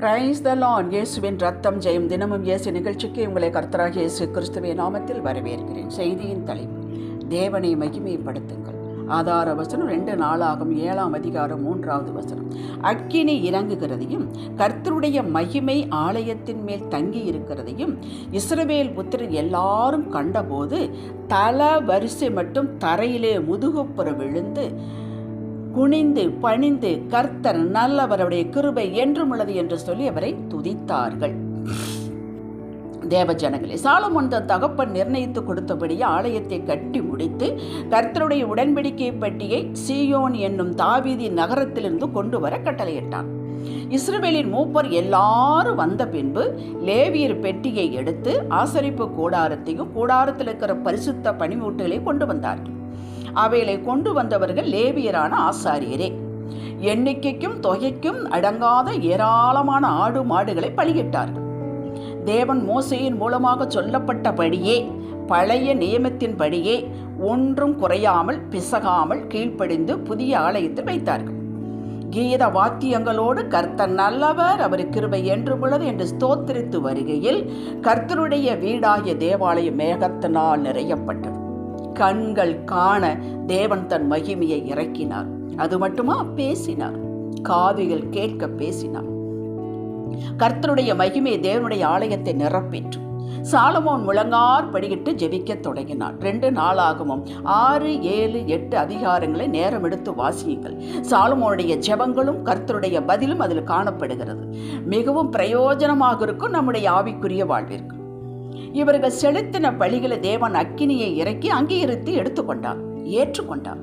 Praise the லான் இயேசுவின் ரத்தம் ஜெயம் தினமும் இயேசு நிகழ்ச்சிக்கு உங்களை கர்த்தராக இயேசு கிறிஸ்துவ நாமத்தில் வரவேற்கிறேன். செய்தியின் தலைப்பு தேவனை மகிமைப்படுத்துங்கள். ஆதார வசனம் ரெண்டு நாளாகும் ஏழாம் அதிகாரம் மூன்றாவது வசனம். அக்கினி இறங்குகிறதையும் கர்த்தருடைய மகிமை ஆலயத்தின் மேல் தங்கி இருக்கிறதையும் இஸ்ரவேல் புத்திரர் எல்லாரும் கண்டபோது தல வரிசை மட்டும் தரையிலே முதுகுப்புற விழுந்து குனிந்து பணிந்து கர்த்தர் நல்லவர் அவருடைய கிருபை என்றும் உள்ளது என்று சொல்லி அவரை துதித்தார்கள். தேவ ஜனங்களே சாலமோன் தன் தகப்பன் நிர்ணயித்து கொடுத்தபடி ஆலயத்தை கட்டி முடித்து கர்த்தருடைய உடன்படிக்கை பெட்டியை சியோன் என்னும் தாவீதி நகரத்திலிருந்து கொண்டு வர கட்டளையிட்டான். இஸ்ரவேலின் மூப்பர் எல்லாரும் வந்த பின்பு லேவியர் பெட்டியை எடுத்து ஆசரிப்பு கூடாரத்தையும் கூடாரத்தில் இருக்கிற பரிசுத்த பனிமூட்டுகளை கொண்டு வந்தார்கள். அவைகளை கொண்டு வந்தவர்கள் லேவியரான ஆசாரியரே. எண்ணிக்கைக்கும் தொகைக்கும் அடங்காத ஏராளமான ஆடு மாடுகளை பலியிட்டார்கள். தேவன் மோசையின் மூலமாக சொல்லப்பட்டபடியே பழைய நியமத்தின்படியே ஒன்றும் குறையாமல் பிசகாமல் கீழ்ப்படிந்து புதிய ஆலயத்தில் வைத்தார்கள். கீத வாத்தியங்களோடு கர்த்தர் நல்லவர் அவர் கிருபை என்றும் உள்ளது என்று ஸ்தோத்திரித்து வருகையில் கர்த்தருடைய வீடாகிய தேவாலயம் மேகத்தினால் நிறையப்பட்டது. கண்கள் காண தேவன் தன் மகிமையை இறக்கினார். அது மட்டுமா? பேசினார். காதுகள் கேட்க பேசினார். கர்த்தருடைய மகிமை தேவனுடைய ஆலயத்தை நிரப்பிற்று. சாலமோன் முழங்கார் படியிட்டு ஜெபிக்கத் தொடங்கினான் ரெண்டு நாளாகவும் ஆறு ஏழு எட்டு அதிகாரங்களை நேரம் எடுத்து வாசியுங்கள். சாலமோனுடைய ஜெபங்களும் கர்த்தருடைய பதிலும் அதில் காணப்படுகிறது. மிகவும் பிரயோஜனமாக இருக்கும் நம்முடைய ஆவிக்குரிய வாழ்விற்கு. இவர்கள் செலுத்தின பலிகளை தேவன் அக்கினியை இறக்கி அங்கீகரித்து எடுத்துக்கொண்டார் ஏற்றுக்கொண்டார்.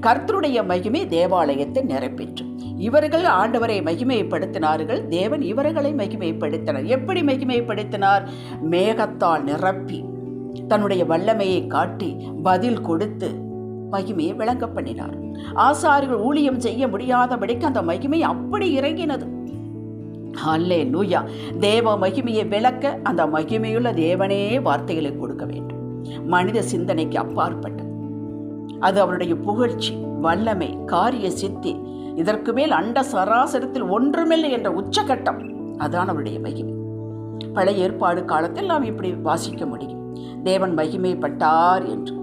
கர்த்தருடைய மகிமை தேவாலயத்தை நிரப்பிற்று. இவர்கள் ஆண்டவரை மகிமைப்படுத்தினார்கள் தேவன் இவர்களை மகிமைப்படுத்தினார். எப்படி மகிமைப்படுத்தினார்? மேகத்தால் நிரப்பி தன்னுடைய வல்லமையை காட்டி பதில் கொடுத்து மகிமையை விளங்க பண்ணினார். ஆசாரிகள் ஊழியம் செய்ய முடியாதபடிக்கு அந்த மகிமை அப்படி இறங்கினது. அல்லே லூயா தேவ மகிமையை விளக்க அந்த மகிமையுள்ள தேவனே வார்த்தைகளை கொடுக்க வேண்டும். மனித சிந்தனைக்கு அப்பாற்பட்டது. அது அவருடைய புகழ்ச்சி வல்லமை காரிய சித்தி இதற்கு மேல் அண்ட சராசரத்தில் ஒன்றுமில்லை என்ற உச்சகட்டம். அதான் அவருடைய மகிமை. பழைய ஏற்பாடு காலத்தில் நாம் இப்படி வாசிக்க முடியும். தேவன் மகிமைப்பட்டார் என்று.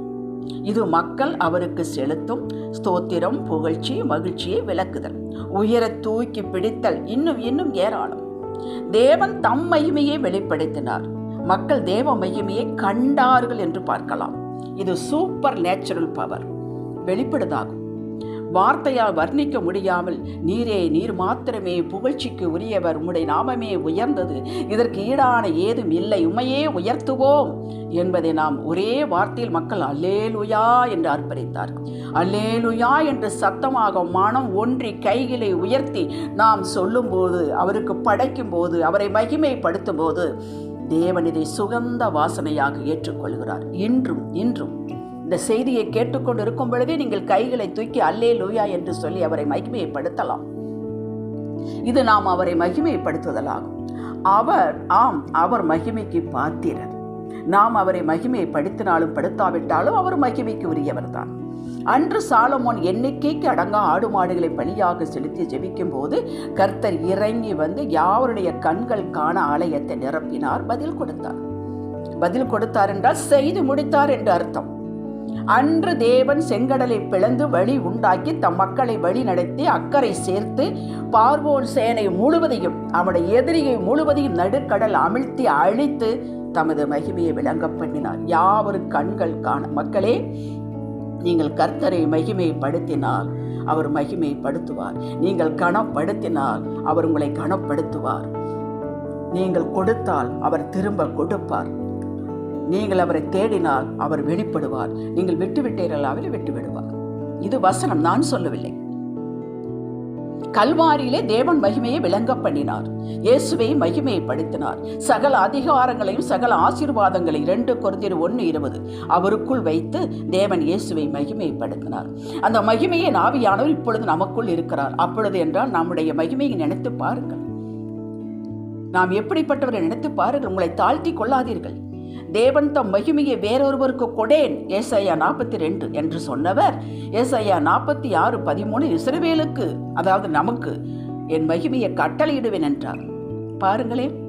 இது மக்கள் அவருக்கு செலுத்தும் ஸ்தோத்திரம் புகழ்ச்சி மகிழ்ச்சியை விளக்குதல். உயர தூக்கி பிடித்தல் இன்னும் இன்னும் ஏராளம். தேவன் தம் மகிமையை வெளிப்படுத்தினார். மக்கள் தேவ மகிமையை கண்டார்கள் என்று பார்க்கலாம். இது சூப்பர் நேச்சுரல் பவர் வெளிப்படுதாகும். வார்த்தையால் வர்ணிக்க முடியாமல் நீரே நீர் மாத்திரமே புகழ்ச்சிக்கு உரியவர். உம்முடைய நாமமே உயர்ந்தது. இதற்கு ஈடான ஏதும் இல்லை. உமையே உயர்த்துவோம் என்பதை நாம் ஒரே வார்த்தையில் மக்கள் அல்லேலுயா என்று அர்ப்பணித்தார்கள். அல்லேலுயா என்று சத்தமாக மனம் ஒன்றி கைகளை உயர்த்தி நாம் சொல்லும்போது அவருக்கு படைக்கும் போது அவரை மகிமைப்படுத்தும் போது தேவன் இதை சுகந்த வாசனையாக ஏற்றுக்கொள்கிறார். இன்றும் இன்றும் இந்த செய்தியை கேட்டுக்கொண்டு இருக்கும் பொழுதே நீங்கள் கைகளை தூக்கி அல்லே லூயா என்று சொல்லி அவரை மகிமையைப்படுத்தலாம் இது நாம் அவரை மகிமைப்படுத்துதலாகும். அவர் ஆம் அவர் மகிமைக்கு பாத்திரர். நாம் அவரை மகிமைப்படுத்தினாலும் படுத்தாவிட்டாலும் அவர் மகிமைக்கு உரியவர் தான் அன்று சாலமோன் எண்ணிக்கைக்கு அடங்கா ஆடு மாடுகளை பலியாக செலுத்தி ஜெபிக்கும் போது கர்த்தர் இறங்கி வந்து யாவருடைய கண்கள் காண ஆலயத்தை நிரப்பினார் பதில் கொடுத்தார். பதில் கொடுத்தார் என்றால் செய்து முடித்தார் என்று அர்த்தம். அன்று தேவன் செங்கடலை பிளந்து வழி உண்டாக்கி தம் மக்களை வழி நடத்தி அக்கறை சேர்த்து பார்வோன் சேனை முழுவதையும் அவனுடைய எதிரியை முழுவதையும் நடுக்கடல் அமிழ்த்தி அழித்து தமது மகிமையை விளங்க பண்ணினார். யாவரும் கண்கள் காண மக்களே நீங்கள் கர்த்தரை மகிமைப்படுத்தினால் அவர் மகிமைப்படுத்துவார். நீங்கள் கனப்படுத்தினால் அவர் உங்களை கனப்படுத்துவார். நீங்கள் கொடுத்தால் அவர் திரும்ப கொடுப்பார். நீங்கள் அவரை தேடினால் அவர் வெளிப்படுவார். நீங்கள் விட்டுவிட்டீர்கள் அவரை விட்டு விடுவார் இது வசனம் நான் சொல்லவில்லை. கல்வாரியிலே தேவன் மகிமையை விளங்க பண்ணினார். இயேசுவை மகிமைப்படுத்தினார். சகல அதிகாரங்களையும் சகல ஆசீர்வாதங்களையும் இரண்டு குறைந்தர் ஒன்று இருபது அவருக்குள் வைத்து தேவன் இயேசுவை மகிமைப்படுத்தினார். அந்த மகிமையை நாவியானவர் இப்பொழுது நமக்குள் இருக்கிறார். அப்பொழுது என்றால் நம்முடைய மகிமையை நினைத்து பாருங்கள். நாம் எப்படிப்பட்டவரை நினைத்து பாருங்கள்? உங்களை தாழ்த்தி கொள்ளாதீர்கள். தேவன் தம் மகிமையை வேறொருவருக்கு கொடேன். ஏசையா நாற்பத்தி ரெண்டு என்று சொன்னவர். ஏசையா நாற்பத்தி ஆறு பதிமூணு இஸ்ரவேலுக்கு அதாவது நமக்கு என் மகிமையை கட்டளையிடுவேன் என்றார். பாருங்களேன்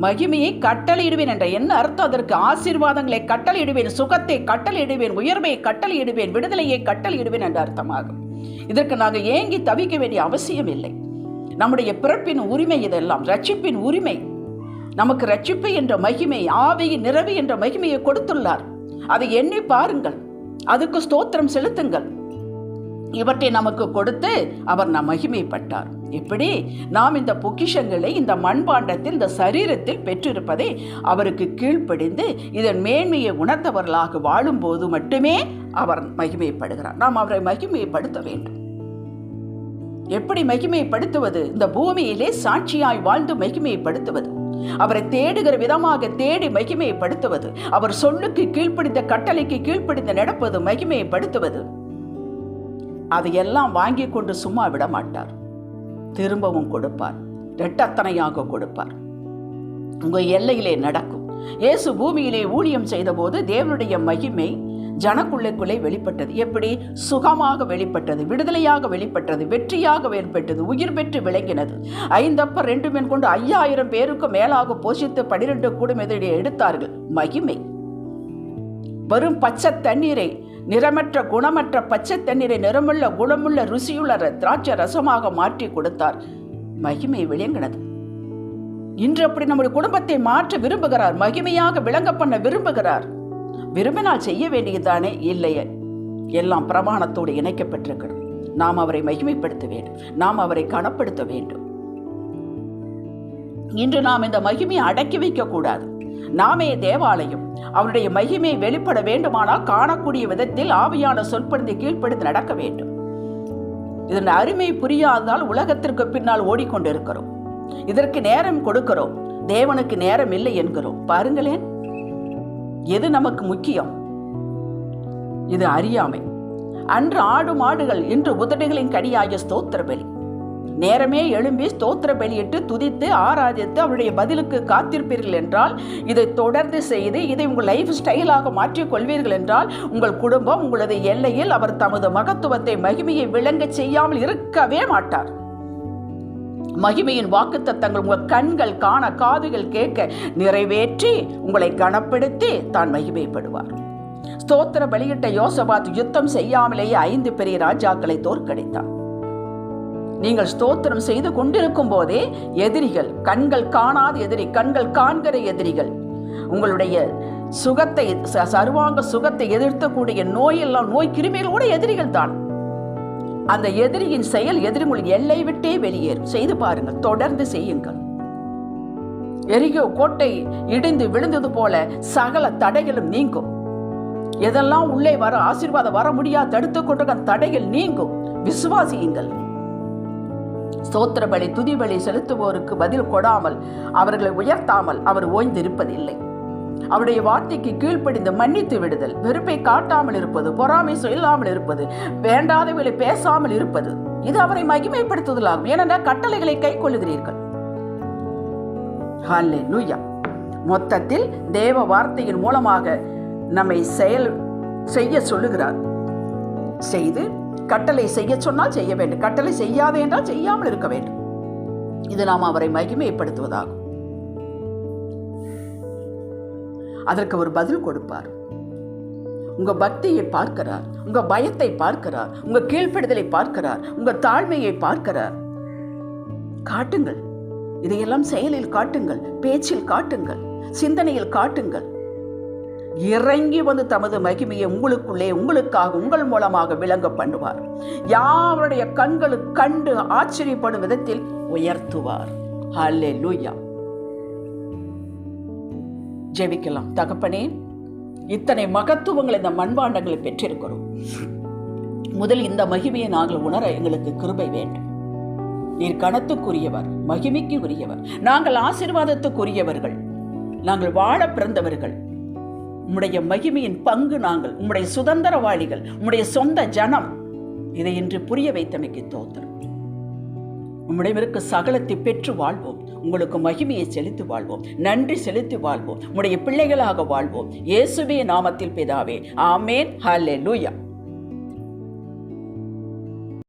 மகிமையை கட்டளையிடுவேன் என்ற என்ன அர்த்தம்? அதற்கு ஆசீர்வாதங்களை கட்டளையிடுவேன் சுகத்தை கட்டளையிடுவேன் உயர்வை கட்டளையிடுவேன் விடுதலையை கட்டளையிடுவேன் என்ற அர்த்தமாகும். இதற்கு நாங்கள் ஏங்கி தவிக்க வேண்டிய அவசியம் இல்லை நம்முடைய பிறப்பின் உரிமை இதெல்லாம் ரட்சிப்பின் உரிமை. நமக்கு ரட்சிப்பு என்ற மகிமை ஆவியின் நிறவு என்ற மகிமையை கொடுத்துள்ளார். அதை எண்ணி பாருங்கள். அதுக்கு ஸ்தோத்திரம் செலுத்துங்கள். இவற்றை நமக்கு கொடுத்து அவர் நம் மகிமைப்பட்டார். இப்படி நாம் இந்த பொக்கிஷங்களை இந்த மண்பாண்டத்தில் இந்த சரீரத்தில் பெற்றிருப்பதை அவருக்கு கீழ்ப்படிந்து இதன் மேன்மையை உணர்ந்தவர்களாக வாழும்போது மட்டுமே அவர் மகிமைப்படுகிறார். நாம் அவரை மகிமைப்படுத்த வேண்டும். எப்படி மகிமைப்படுத்துவது? இந்த பூமியிலே சாட்சியாய் வாழ்ந்து மகிமைப்படுத்துவது. அவரை தேடுகிற விதமாக தேடி மகிமையைப்படுத்துவது அவர் சொல்லுக்கு கீழ்ப்படிந்த கட்டளைக்கு கீழ்ப்படிந்து நடப்பது மகிமைப்படுத்துவது. அதையெல்லாம் வாங்கி கொண்டு சும்மா விட மாட்டார் திரும்பவும் கொடுப்பார். ரெட்டத்தனையாக கொடுப்பார். உங்கள் எல்லையிலே நடக்கும். இயேசு பூமியிலே ஊழியம் செய்தபோது தேவனுடைய மகிமை ஜனக்குள்ளைக்குள்ளே வெளிப்பட்டது. எப்படி? சுகமாக வெளிப்பட்டது விடுதலையாக வெளிப்பட்டது வெற்றியாக வெளிப்பட்டது உயிர் பெற்று விளங்கினது. ஐந்தப்ப ரெண்டு மீன் கொண்டு ஐயாயிரம் பேருக்கு மேலாக போஷித்து பனிரெண்டு கூடும் எதிரே எடுத்தார்கள். மகிமை. வெறும் பச்சை தண்ணீரை நிறமற்ற குணமற்ற பச்சை தண்ணீரை நிறமுள்ள குணமுள்ள ருசியுள்ள ர- திராட்சை ரசமாக மாற்றி கொடுத்தார். மகிமை விளங்கினது. இன்று அப்படி நம்முடைய குடும்பத்தை மாற்ற விரும்புகிறார் மகிமையாக விளங்க பண்ண விரும்புகிறார். விரும்பினால் செய்ய வேண்டியதுதானே? இல்லையே. எல்லாம் பிரமாணத்தோடு இணைக்கப்பட்டிருக்கிறது. நாம் அவரை மகிமைப்படுத்த வேண்டும். நாம் அவரை கனப்படுத்த வேண்டும். இன்று நாம் இந்த மகிமையை அடக்கி வைக்கக்கூடாது. நாமே தேவாலயம். அவருடைய மகிமை வெளிப்பட வேண்டுமானால் காணக்கூடிய விதத்தில் ஆவியான சொற்படுத்தி கீழ்ப்படுத்தி நடக்க வேண்டும். இதன் அருமை புரியாததால் உலகத்திற்கு பின்னால் ஓடிக்கொண்டிருக்கிறோம். இதற்கு நேரம் கொடுக்கிறோம். தேவனுக்கு நேரம் இல்லை என்கிறோம். பாருங்களேன். எது நமக்கு முக்கியம்? இது அறியாமை. அன்று ஆடு மாடுகள் இன்று உதடுகளின் கடியாகிய ஸ்தோத்திர பலி நேரமே எழும்பி ஸ்தோத்திர பலியிட்டு துதித்து ஆராதித்து அவருடைய பதிலுக்கு காத்திருப்பீர்கள் என்றால் இதை தொடர்ந்து செய்து இதை உங்கள் லைஃப் ஸ்டைலாக மாற்றிக் கொள்வீர்கள் என்றால் உங்கள் குடும்பம் உங்களது எல்லையில் அவர் தமது மகத்துவத்தை மகிமையை விளங்கச் செய்யாமல் இருக்கவே மாட்டார். மகிமையின் வாக்குத்தத்தங்கள் உங்கள் கண்கள் காண காதுகள் கேட்க நிறைவேற்றி உங்களை கனப்படுத்தி தான் மகிமைப்படுவார். ஸ்தோத்திர பலியிட்ட யோசபாத் யுத்தம் செய்யாமலேயே ஐந்து பெரிய ராஜாக்களை தோற்கடித்தார். நீங்கள் ஸ்தோத்திரம் செய்து கொண்டிருக்கும் போதே எதிரிகள் கண்கள் காணாத எதிரி கண்கள் காண்கிற எதிரிகள் உங்களுடைய சுகத்தை ச- சர்வாங்க சுகத்தை எதிர்த்தக்கூடிய நோயெல்லாம் நோய் கிருமிகள் கூட எதிரிகள் தான். அந்த எதிரியின் செயல் எதிரி எல்லை விட்டே வெளியேறும். செய்து பாருங்கள் தொடர்ந்து செய்யுங்கள். எரிகோ கோட்டை இடிந்து விழுந்தது போல சகல தடைகளும் நீங்கும். எதெல்லாம் உள்ளே வர ஆசீர்வாதம் வர முடியாது தடுத்து கொண்டிருக்க தடைகள் நீங்கும். விசுவாசியுங்கள். ஸ்தோத்திர பலி துதி பலி செலுத்துவோருக்கு பதில் கொடாமல் அவர்களை உயர்த்தாமல் அவர் ஓய்ந்திருப்பதில்லை. அவருடைய வார்த்தைக்கு கீழ்ப்படிந்து மன்னித்து விடுதல் வெறுப்பை காட்டாமல் இருப்பது பொறாமை சொல்லாமல் இருப்பது வேண்டாதவர்களை பேசாமல் இருப்பது இது அவரை மகிமைப்படுத்துதலாகும். ஏனென்றால் கட்டளைகளை கை கொள்ளுகிறீர்கள் மொத்தத்தில் தேவ வார்த்தையின் மூலமாக நம்மை செயல் செய்ய சொல்லுகிறார். செய்து கட்டளை செய்ய சொன்னால் செய்ய வேண்டும். கட்டளை செய்யாதே என்றால் செய்யாமல் இருக்க வேண்டும். இது நாம் அவரை மகிமைப்படுத்துவதாகும். அதற்கு ஒரு பதில் கொடுப்பார். உங்க பக்தியை பார்க்கிறார் உங்க பயத்தை பார்க்கிறார் உங்க கீழ்ப்படுதலை பார்க்கிறார் உங்க தாழ்மையை பார்க்கிறார். காட்டுங்கள். இதையெல்லாம் செயலில் காட்டுங்கள் பேச்சில் காட்டுங்கள் சிந்தனையில் காட்டுங்கள். இறங்கி வந்து தமது மகிமையை உங்களுக்குள்ளே உங்களுக்காக உங்கள் மூலமாக விளங்க பண்ணுவார். யாருடைய கண்களுக்கு கண்டு ஆச்சரியப்படும் விதத்தில் உயர்த்துவார். ஹalleluya. ஜெபிக்கலாம். தகப்பனே இத்தனை மகத்துவங்கள் இந்த மண்பாண்டங்களை பெற்றிருக்கிறோம். முதல் இந்த மகிமையை நாங்கள் உணர எங்களுக்கு கிருபை வேண்டும். நீர் கணத்துக்குரியவர் மகிமைக்கு உரியவர் நாங்கள் ஆசீர்வாதத்துக்குரியவர்கள். நாங்கள் வாழ பிறந்தவர்கள். உம்முடைய மகிமையின் பங்கு நாங்கள் உம்முடைய சுதந்திரவாளிகள் உம்முடைய சொந்த ஜனம். இதை இன்று புரிய வைத்தமைக்கு தோத்திரம். உம்முடையவருக்கு சகலத்தை பெற்று வாழ்வோம். உங்களுக்கு மகிமையை செலுத்தி வாழ்வோம். நன்றி செலுத்தி வாழ்வோம். உடைய பிள்ளைகளாக வாழ்வோம். இயேசுவே நாமத்தில் பிதாவே. ஆமேன். ஹalleluya.